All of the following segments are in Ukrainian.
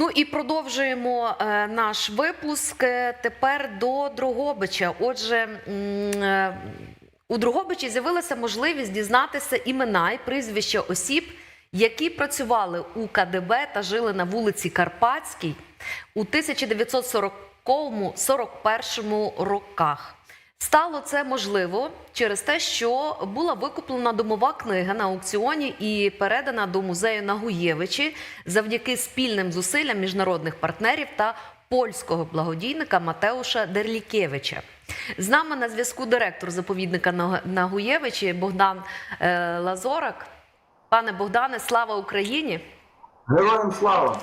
Ну і продовжуємо е, наш випуск е, тепер до Дрогобича. Отже, е, у Дрогобичі з'явилася можливість дізнатися імена і прізвища осіб, які працювали у КДБ та жили на вулиці Карпатській у 1940-41 роках. Стало це можливо через те, що була викуплена домова книга на аукціоні і передана до музею Нагуєвичі завдяки спільним зусиллям міжнародних партнерів та польського благодійника Матеуша Дерлікевича. З нами на зв'язку директор заповідника Нагуєвичі Богдан е, Лазорак. Пане Богдане, слава Україні! Героям слава!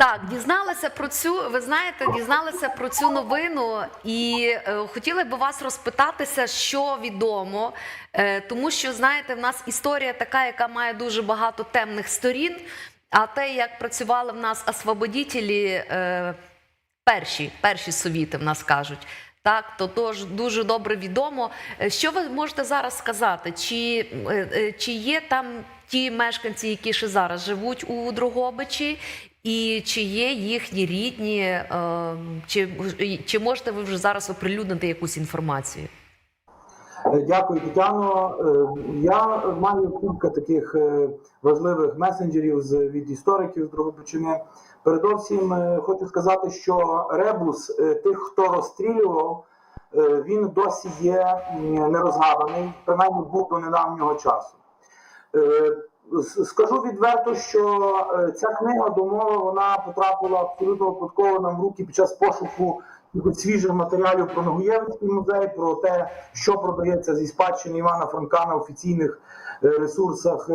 Так, дізналася про цю. Ви знаєте, дізналася про цю новину, і е, хотіли би вас розпитатися, що відомо, е, тому що знаєте, в нас історія така, яка має дуже багато темних сторін. А те, як працювали в нас освободітелі, е, перші, перші совіти в нас кажуть. Так, то тож дуже добре відомо. Е, Що ви можете зараз сказати? Чи, е, е, чи є там ті мешканці, які ще зараз живуть у Дрогобичі, і чи є їхні рідні, е, чи, чи можете ви вже зараз оприлюднити якусь інформацію? Е, Дякую, Тетяно. Е, Я маю кілька таких е, важливих месенджерів від істориків з Дрогобичини. Передовсім хочу сказати, що ребус тих, хто розстрілював, він досі є нерозгаданий, принаймні був до недавнього часу. Скажу відверто, що е, ця книга домова вона потрапила абсолютно випадково нам в руки під час пошуку свіжих матеріалів про Ногуєвський музей, про те, що продається зі спадщини Івана Франка на офіційних ресурсах е,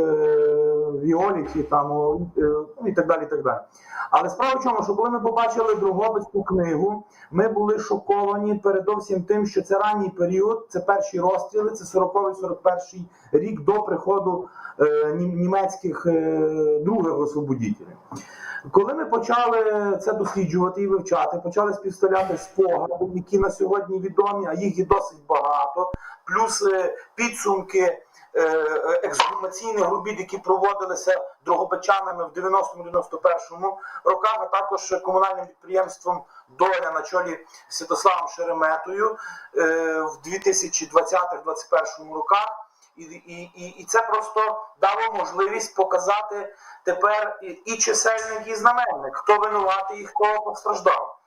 Віоліті там е, ну, і так далі. і так далі. Але справа в чому, що коли ми побачили Дрогобицьку книгу, ми були шоковані передовсім тим, що це ранній період, це перші розстріли, це 40-41 рік до приходу е, німецьких е, других освободітелів. Коли ми почали це досліджувати і вивчати, почали співставляти спогади, які на сьогодні відомі, а їх є досить багато, плюс е, підсумки е, ексгумаційних робіт, які проводилися дрогобичанами в 90-91 роках, а також комунальним підприємством Доля на чолі Святославом Шереметою е, в 2020-2021 роках. І, і, і, і це просто дало можливість показати тепер і, і чисельник, і знаменник, хто винуватий і хто постраждав.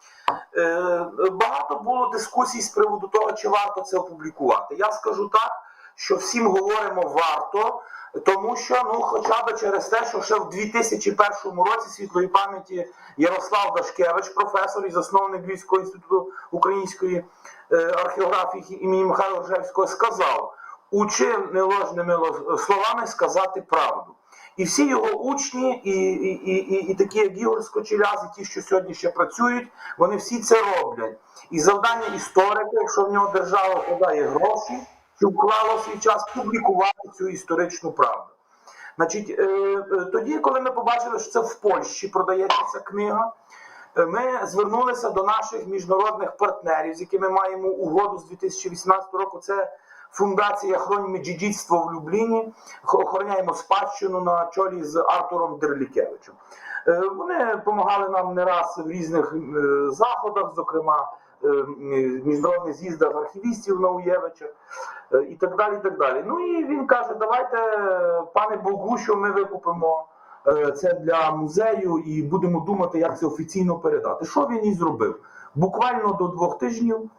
Е, багато було дискусій з приводу того, чи варто це опублікувати. Я скажу так, що всім говоримо варто, тому що ну, хоча б через те, що ще в 2001 році світлої пам'яті Ярослав Дашкевич, професор і засновник Львівського інституту української е, археографії імені Михайла Ржевського, сказав: учи неложними словами сказати правду. І всі його учні, і, і, і, і, такі, як Ігор Скочеляз, і ті, що сьогодні ще працюють, вони всі це роблять. І завдання історика, якщо в нього держава подає гроші, щоб вклало свій час публікувати цю історичну правду. Значить, е, е, тоді, коли ми побачили, що це в Польщі продається ця книга, е, ми звернулися до наших міжнародних партнерів, з якими маємо угоду з 2018 року. Це Фундація Хроньми Дідівство в Любліні. Охороняємо спадщину на чолі з Артуром Дерлікевичем. Вони допомагали нам не раз в різних заходах, зокрема е, м, міжнародних з'їздах архівістів Науєвича е, і так далі. і так далі. Ну і він каже: давайте, пане Богу, що ми викупимо е, це для музею і будемо думати, як це офіційно передати. Що він і зробив? Буквально до двох тижнів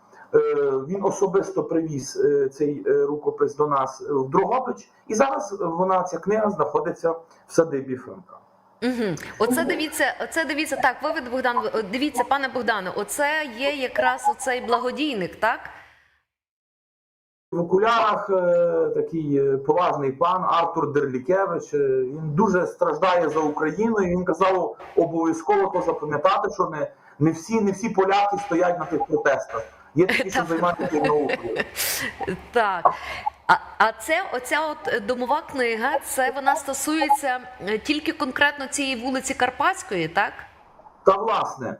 він особисто привіз цей рукопис до нас в Дрогобич, і зараз вона, ця книга, знаходиться в садибі Франка. Угу. Оце дивіться, оце дивіться так. Ви Богдан, дивіться, пане Богдане, оце є якраз оцей благодійник, так? В окулярах е, такий е, поважний пан Артур Дерлікевич. е, Він дуже страждає за Україну. і Він казав обов'язково то запам'ятати, що не, не всі, не всі поляки стоять на тих протестах. Є такі, що займаються наукою. Так. А, а це оця от е, домова книга, це вона стосується е, тільки конкретно цієї вулиці Карпатської, так? Та власне,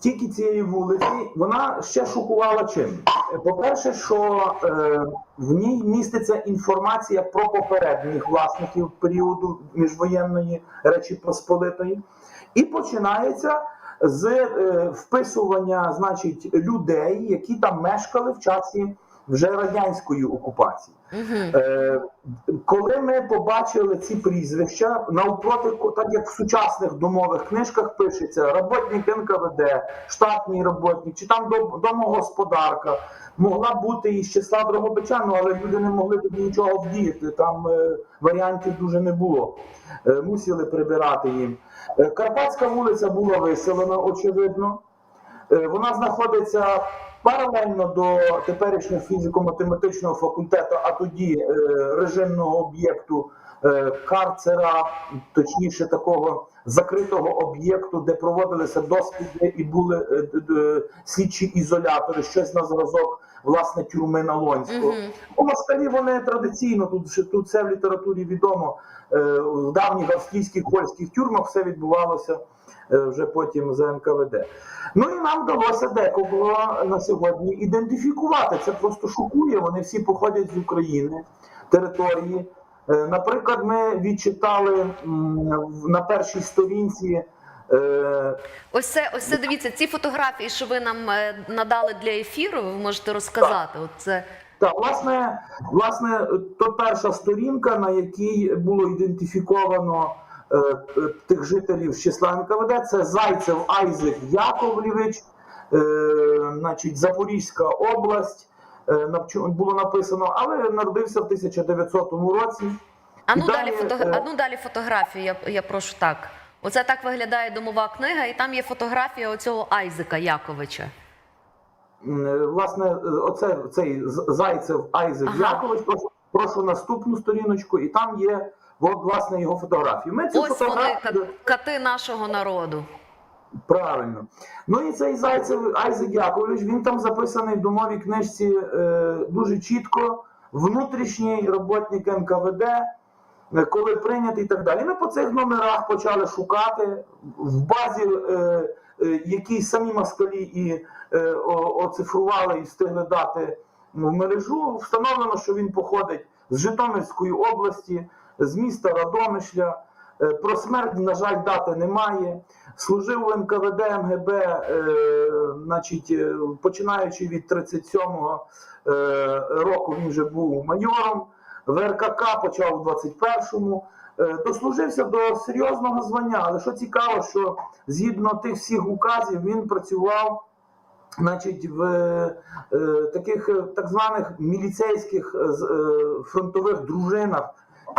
тільки цієї вулиці вона ще шокувала чим. Е, По-перше, що е, в ній міститься інформація про попередніх власників періоду міжвоєнної Речі Посполитої, і починається з е, вписування значить, людей, які там мешкали в часі вже радянської окупації. Угу. Е, коли ми побачили ці прізвища, навпроти, так як в сучасних домових книжках пишеться роботник НКВД, штатний роботник, чи там домогосподарка, могла бути із числа Дрогобичану, але люди не могли тоді нічого вдіяти. Там е, варіантів дуже не було. Е, мусили прибирати їм. Е, Карпатська вулиця була виселена, очевидно. Е, Вона знаходиться паралельно до теперішнього фізико-математичного факультету, а тоді е, режимного об'єкту е, карцера, точніше такого закритого об'єкту, де проводилися досліди і були е, слідчі ізолятори, щось на зразок власне тюрми Налонського. Угу. У москалі вони традиційно тут тут це в літературі відомо. В давніх австрійських польських тюрмах все відбувалося вже потім за НКВД. Ну і нам вдалося декого на сьогодні ідентифікувати. Це просто шокує. Вони всі походять з України, території. Е, Наприклад, ми відчитали на першій сторінці. е, Ось це, ось це дивіться, ці фотографії, що ви нам е, надали для ефіру, ви можете розказати. От це Так, власне, власне, то перша сторінка, на якій було ідентифіковано е, е, тих жителів з числа НКВД, це Зайцев Айзек Яковлєвич, е, значить, Запорізька область. е, було написано, але народився в 1900 році. А ну далі фото... е, ну далі фотографію, я, я прошу так. Оце так виглядає домова книга, і там є фотографія оцього Айзека Яковича. Е, Власне, е, оце цей Зайцев Айзек Ага. Якович. Прошу, прошу наступну сторіночку, і там є от, власне його фотографії. Ми цю Ось фотографію... ка- кати нашого народу. Правильно. Ну і цей Зайцев Айзек Яковлевич, він там записаний в домовій книжці е, дуже чітко, внутрішній роботник НКВД, е, коли прийнятий і так далі. Ми по цих номерах почали шукати в базі, е, е, які самі москалі і е, о- оцифрували і встигли дати в мережу. Встановлено, що він походить з Житомирської області, з міста Радомишля. Е, Про смерть, на жаль, дати немає. Служив в НКВД МГБ, е, значить, е, починаючи від 37-го е, року, він вже був майором. В РКК почав у 21-му. Е, дослужився до серйозного звання. Але що цікаво, що згідно тих всіх указів він працював значить, в е, таких е, так званих міліцейських е, фронтових дружинах.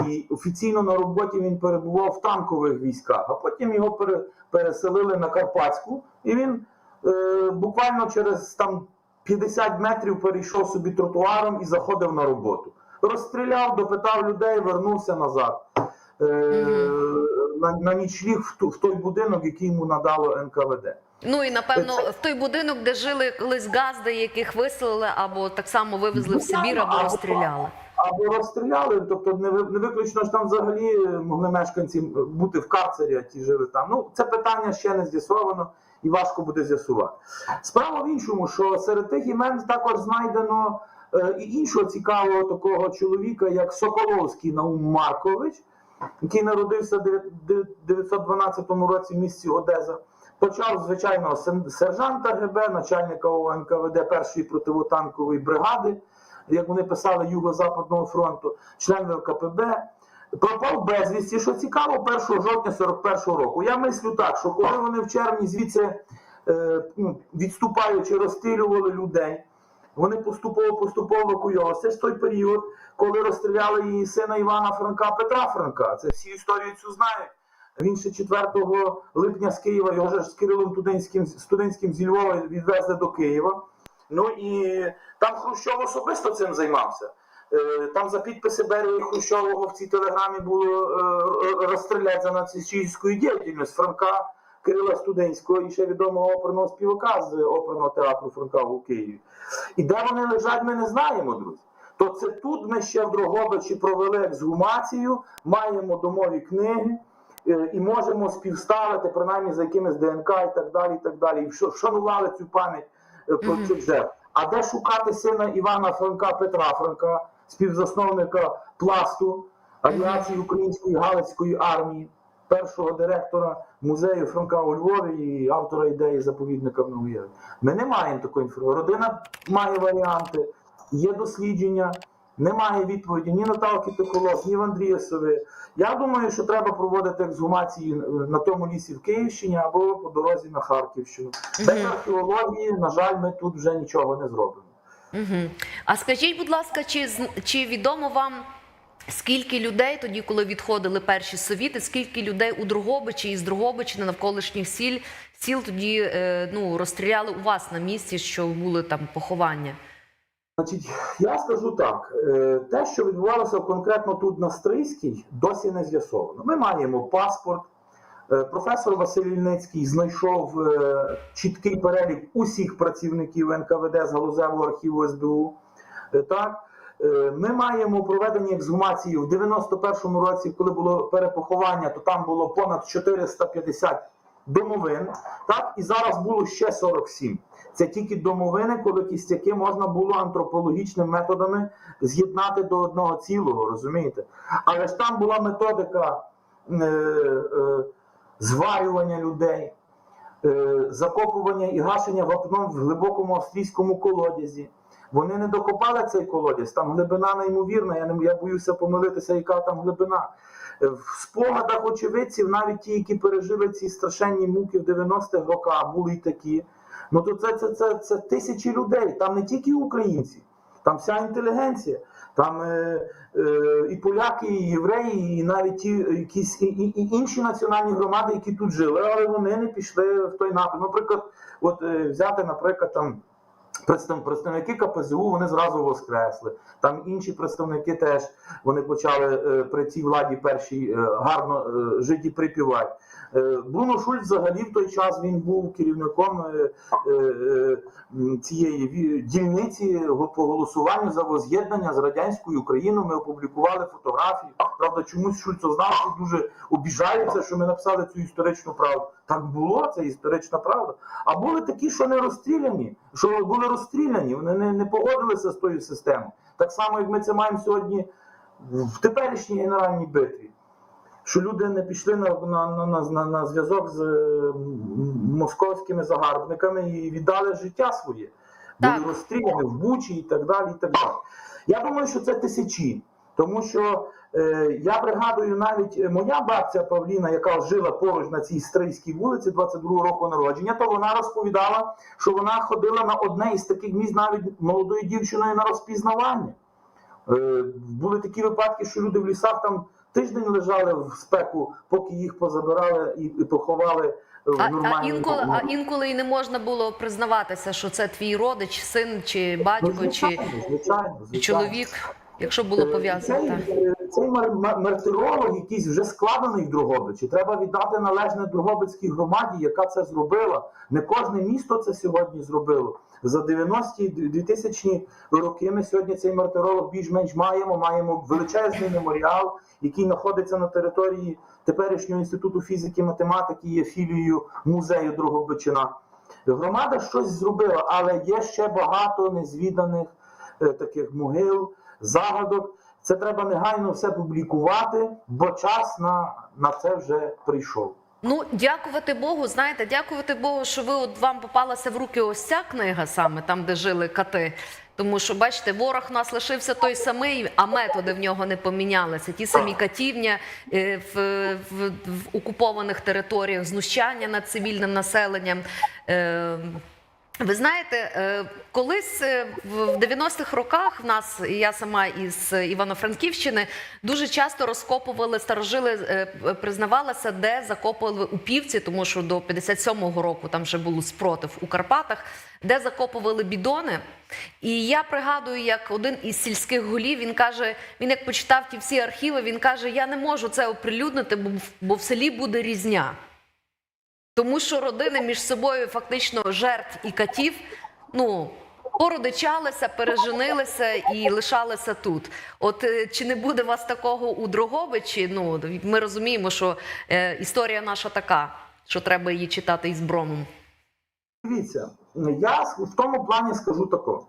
І офіційно на роботі він перебував в танкових військах, а потім його пере, переселили на Карпатську, і він е, буквально через там 50 метрів перейшов собі тротуаром і заходив на роботу. Розстріляв, допитав людей, вернувся назад е, на, на нічліг в, ту- в той будинок, який йому надало НКВД. Ну і напевно Це- в той будинок, де жили колись газди, яких виселили або так само вивезли в Сибір або Або- розстріляли. Або розстріляли, тобто не, не виключно ж там взагалі могли мешканці бути в карцері, а ті жили там. Ну, це питання ще не з'ясовано і важко буде з'ясувати. Справа в іншому, що серед тих імен також знайдено е, і іншого цікавого такого чоловіка, як Соколовський Наум Маркович, який народився в дев'ят- 912 році в місті Одеза. Почав звичайно сержанта ГБ, начальника ОНКВД першої противотанкової бригади, як вони писали Юго-Западного фронту, член ВКПБ. Пропав безвісті, що цікаво, 1 жовтня 41-го року. Я мислю так, що коли вони в червні звідси е, ну, відступаючи, розстрілювали людей, вони поступово поступово евакуйовувалися. Це ж той період, коли розстріляли її сина Івана Франка Петра Франка. Це всі історію цю знають. Він ще 4 липня з Києва, його ж з Кирилом Тудинським, Студентським зі Львова відвезли до Києва. Ну і там Хрущов особисто цим займався. Е, Там за підписи Берії Хрущового в цій телеграмі було е, розстріляти за нацистську діяльність Франка Кирила Студенського і ще відомого оперного співака з оперного театру Франка у Києві. І де вони лежать, ми не знаємо, друзі. То це тут ми ще в Дрогобичі провели ексгумацію, маємо домові книги е, і можемо співставити, принаймні за якимись ДНК і так далі. і так далі. І вшанували цю пам'ять про Мгм. цих жертв. А де шукати сина Івана Франка Петра Франка, співзасновника пласту авіації української Галицької армії? першого директора музею Франка у Львові і автора ідеї заповідника в Новоєві. Ми не маємо такої інформації. Родина має варіанти, є дослідження. Немає відповіді ні Наталки Пиколос, ні в Андрієсові. Я думаю, що треба проводити ексгумації на тому лісі в Київщині або по дорозі на Харківщину. Без Мгм. археології, на жаль, ми тут вже нічого не зробимо. Угу. А скажіть, будь ласка, чи, чи відомо вам, скільки людей тоді, коли відходили перші совіти, скільки людей у Другобичі і з Другобичі на навколишніх сіл, сіл тоді е, ну, розстріляли у вас на місці, що були там поховання? Значить, я скажу так: е, те, що відбувалося конкретно тут на Стрийській, досі не з'ясовано. Ми маємо паспорт. Е, Професор Василь Ільницький знайшов е, чіткий перелік усіх працівників НКВД з галузевого архіву СБУ. Так, ми маємо проведені ексгумації в 91-му році, коли було перепоховання, то там було понад 450 домовин. Так, і зараз було ще 47. Це тільки домовини, коли кістяки можна було антропологічними методами з'єднати до одного цілого, розумієте? Але ж там була методика е, е, зварювання людей, е, закопування і гашення вапном в глибокому австрійському колодязі. Вони не докопали цей колодязь, там глибина неймовірна, я, не, я боюся помилитися, яка там глибина. Е, В спогадах очевидців, навіть ті, які пережили ці страшенні муки в 90-х роках, були й такі. Ну то це, це, це, це тисячі людей, там не тільки українці, там вся інтелігенція, там е, е, і поляки, і євреї, і навіть ті якісь і, і, і інші національні громади, які тут жили, але вони не пішли в той напрям. Наприклад, от е, взяти, наприклад, там. Представ- Представники КПЗУ вони зразу воскресли. Там інші представники теж вони почали е, при цій владі першій е, гарно е, жити і припівати. Бруно Шульц взагалі в той час він був керівником цієї дільниці по голосуванню за воз'єднання з радянською Україною. Ми опублікували фотографії. Правда, чомусь Шульцознавці дуже обіжаються, що ми написали цю історичну правду. Так було, це історична правда. А були такі, що не розстріляні, що були розстріляні, вони не, не погодилися з тою системою. Так само, як ми це маємо сьогодні в теперішній генеральній битві. Що люди не пішли на, на, на, на, на, на зв'язок з московськими загарбниками і віддали життя своє. Були розстріляні в Бучі і так далі. і так далі. Я думаю, що це тисячі. Тому що е, я пригадую навіть е, моя бабця Павліна, яка жила поруч на цій Стрийській вулиці 22 року народження, то вона розповідала, що вона ходила на одне із таких місць навіть молодою дівчиною на розпізнавання. Е, були такі випадки, що люди в лісах там тиждень лежали в спеку, поки їх позабирали і, і поховали А, а, інколи, а інколи і не можна було признаватися, що це твій родич, син чи батько, Ну, чи, звичайно, звичайно, чи звичайно. чоловік, якщо було Е, пов'язано. Цей, е, мартиролог, якийсь вже складений в Дрогобичі, треба віддати належне Дрогобицькій громаді, яка це зробила. Не кожне місто це сьогодні зробило. За 90-ті, 2000 роки ми сьогодні цей мартиролог більш-менш маємо. Маємо величезний меморіал, який знаходиться на території теперішнього інституту фізики і математики, є філією музею Дрогобичина. Громада щось зробила, але є ще багато незвіданих е, таких могил, загадок. Це треба негайно все публікувати, бо час на, на це вже прийшов. Ну, дякувати Богу, знаєте, дякувати Богу, що ви от вам попалася в руки ось ця книга саме там, де жили кати. Тому що, бачите, ворог у нас лишився той самий, а методи в нього не помінялися. Ті самі катівня е, в, в, в окупованих територіях, знущання над цивільним населенням. Ви знаєте, е, колись е, в в 90-х роках в нас, я сама із Івано-Франківщини, дуже часто розкопували старожили, е, признавалися, де закопували у півці, тому що до 57-го року там вже був спротив у Карпатах, де закопували бідони. І я пригадую, як один із сільських голів він каже: він як почитав ті всі архіви, він каже: Я не можу це оприлюднити, бо в селі буде різня. Тому що родини між собою фактично жертв і катів, ну. Породичалися, переженилися і лишалися тут. От е, чи не буде вас такого у Дрогобичі? Ну ми розуміємо, що е, історія наша така, що треба її читати із бромом. Дивіться, я в тому плані скажу тако.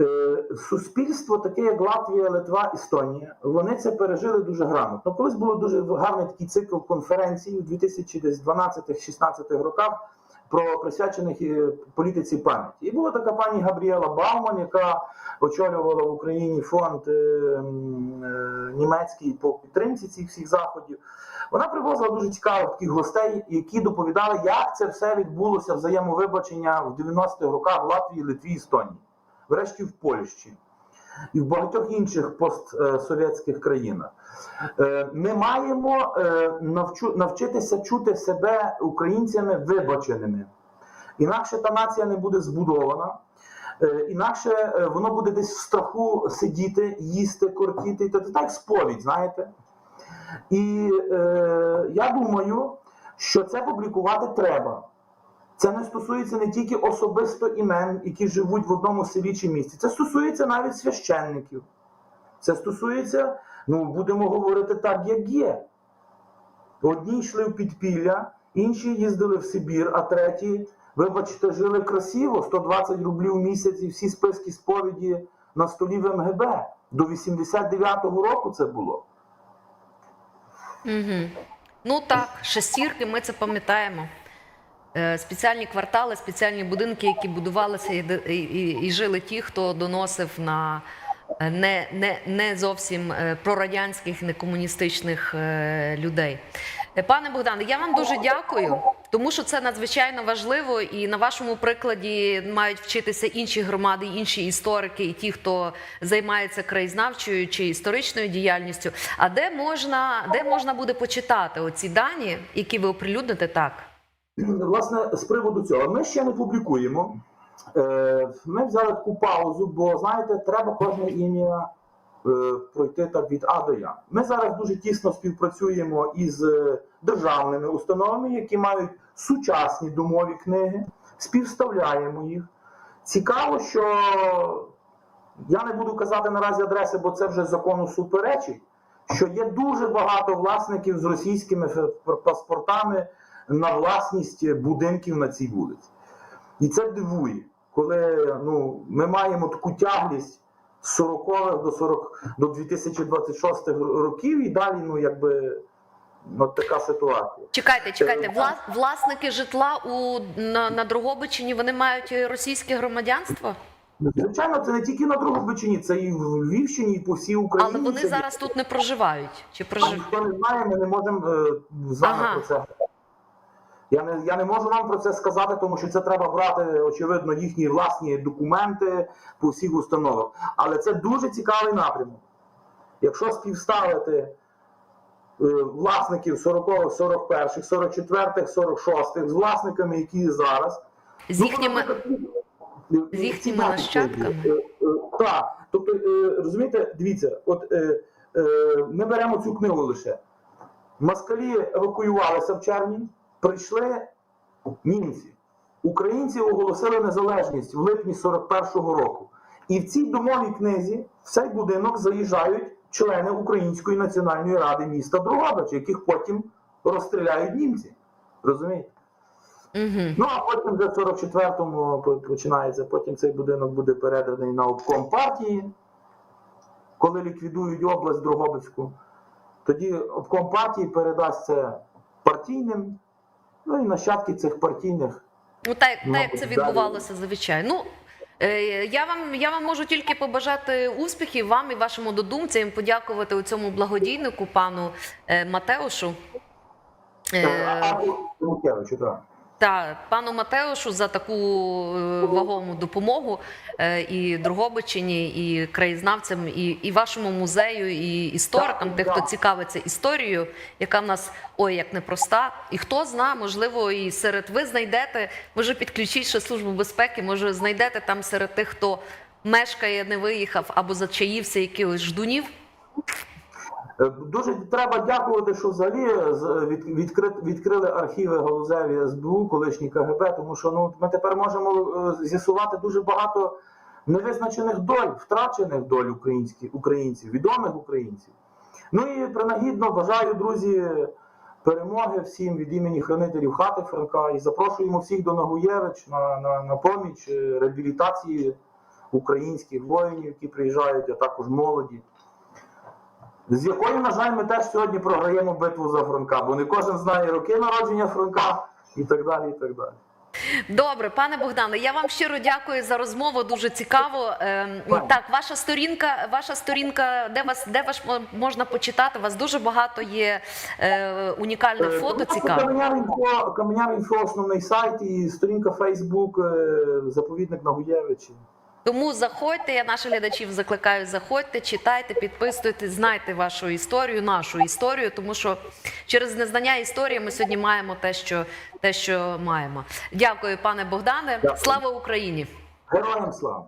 Е, Суспільство, таке як Латвія, Литва, Естонія, вони це пережили дуже грамотно. Колись було дуже гарний такий цикл конференцій у 2012-16 роках про присвячених е, політиці пам'яті. І була така пані Габріела Бауман, яка очолювала в Україні фонд е, німецький по підтримці цих всіх заходів. Вона привозила дуже цікавих таких гостей, які доповідали, як це все відбулося взаємовибачення в 90-х роках в Латвії, Литві, Естонії, врешті в Польщі і в багатьох інших постсовєтських країнах. Е, Ми маємо е, навчитися чути себе українцями вибаченими. Інакше та нація не буде збудована. Е, Інакше воно буде десь в страху сидіти, їсти, кортіти. Це так сповідь, знаєте. І е, я думаю, що це публікувати треба. Це не стосується не тільки особисто імен, які живуть в одному селі чи місті. Це стосується навіть священників. Це стосується, ну будемо говорити так, як є. Одні йшли в підпілля, інші їздили в Сибір, а треті, вибачте, жили красиво, 120 рублів в місяць і всі списки сповіді на столі в МГБ. До 89-го року це було. Угу. Ну так, шестірки, ми це пам'ятаємо. Е, Спеціальні квартали, спеціальні будинки, які будувалися і, і, і, і жили ті, хто доносив на е, не, не, не зовсім е, прорадянських, не комуністичних людей. Пане Богдане, я вам дуже дякую, тому що це надзвичайно важливо, і на вашому прикладі мають вчитися інші громади, інші історики, і ті, хто займається краєзнавчою чи історичною діяльністю. А де можна, де можна буде почитати оці дані, які ви оприлюдните так? Власне, з приводу цього, ми ще не публікуємо. Е, Ми взяли таку паузу, бо знаєте, треба кожне ім'я е, пройти так від А до Я. Ми зараз дуже тісно співпрацюємо із е, державними установами, які мають сучасні домові книги, співставляємо їх. Цікаво, що я не буду казати наразі адреси, бо це вже закону суперечить. Що є дуже багато власників з російськими паспортами на власність будинків на цій вулиці. І це дивує, коли ну, ми маємо таку тяглість з 40-х до 40 до 2026 років, і далі, ну якби ну, така ситуація. Чекайте, чекайте, вла, власники житла у на, на Дрогобичині вони мають російське громадянство, Звичайно, це не тільки на Другобичині, це і в Львівщині, і по всій Україні. але вони Це зараз тут не проживають. Чи А прожив... Ніхто не знає, ми не можемо е, з вами Ага. про це. Я не, я не можу вам про це сказати, тому що це треба брати, очевидно, їхні власні документи по всіх установах. Але це дуже цікавий напрямок. Якщо співставити е, власників 40-х, 41-х, 44-х, 46-х з власниками, які є зараз, з їхніми Ну, з їхніми нащадками? Е, е, Так, тобто, е, розумієте, дивіться, от е, е, ми беремо цю книгу лише. Москалі евакуювалися в червні, прийшли німці. Українці оголосили незалежність в липні 41-го року. І в цій домовій книзі в цей будинок заїжджають члени Української національної ради міста Дрогобич, яких потім розстріляють німці. Розумієте? угу. Ну а потім вже в 44-му починається, потім цей будинок буде переданий на обком партії, коли ліквідують область Дрогобицьку. Тоді обком партії передасть це партійним, ну і нащадки цих партійних. Ну, так, так як це відбувалося зазвичай. Ну, е, я вам, я вам можу тільки побажати успіхів вам і вашому додумцям. подякувати у цьому благодійнику пану е, Матеушу. Е, А Рукевичу, так. Та пану Матеушу за таку е, вагому допомогу е, і Дрогобичині, і краєзнавцям, і, і вашому музею, і історикам, тих, хто цікавиться історією, яка в нас ой як непроста. І хто зна, можливо, і серед ви знайдете, може підключіть ще службу безпеки, може знайдете там серед тих, хто мешкає, не виїхав або зачаївся якихось ждунів. Е, Дуже треба дякувати, що взагалі з- відкрили архіви галузеві СБУ, колишні КГБ, тому що ну, ми тепер можемо е, з'ясувати дуже багато невизначених доль, втрачених доль українських, українців, відомих українців. Ну і принагідно бажаю, друзі, перемоги всім від імені хранителів хати Франка і запрошуємо всіх до Нагуєвич на, на, на поміч е, реабілітації українських воїнів, які приїжджають, а також молоді. З якою, на жаль, ми теж сьогодні програємо битву за Франка, бо не кожен знає роки народження Франка і так далі. і так далі. Добре, пане Богдане, я вам щиро дякую за розмову. Дуже цікаво. Ем, Так, ваша сторінка, ваша сторінка, де вас де вас мо- можна почитати? У вас дуже багато є е, унікальних Е, фото. будь ласка, Цікавих. Інфо, Каменяр основний сайт і сторінка Фейсбук, заповідник Нагуєвичі. Тому заходьте, я наших глядачів закликаю, заходьте, читайте, підписуйтесь, знайте вашу історію, нашу історію, тому що через незнання історії ми сьогодні маємо те, що те, що маємо. Дякую, пане Богдане. Дякую. Слава Україні! Героям слава!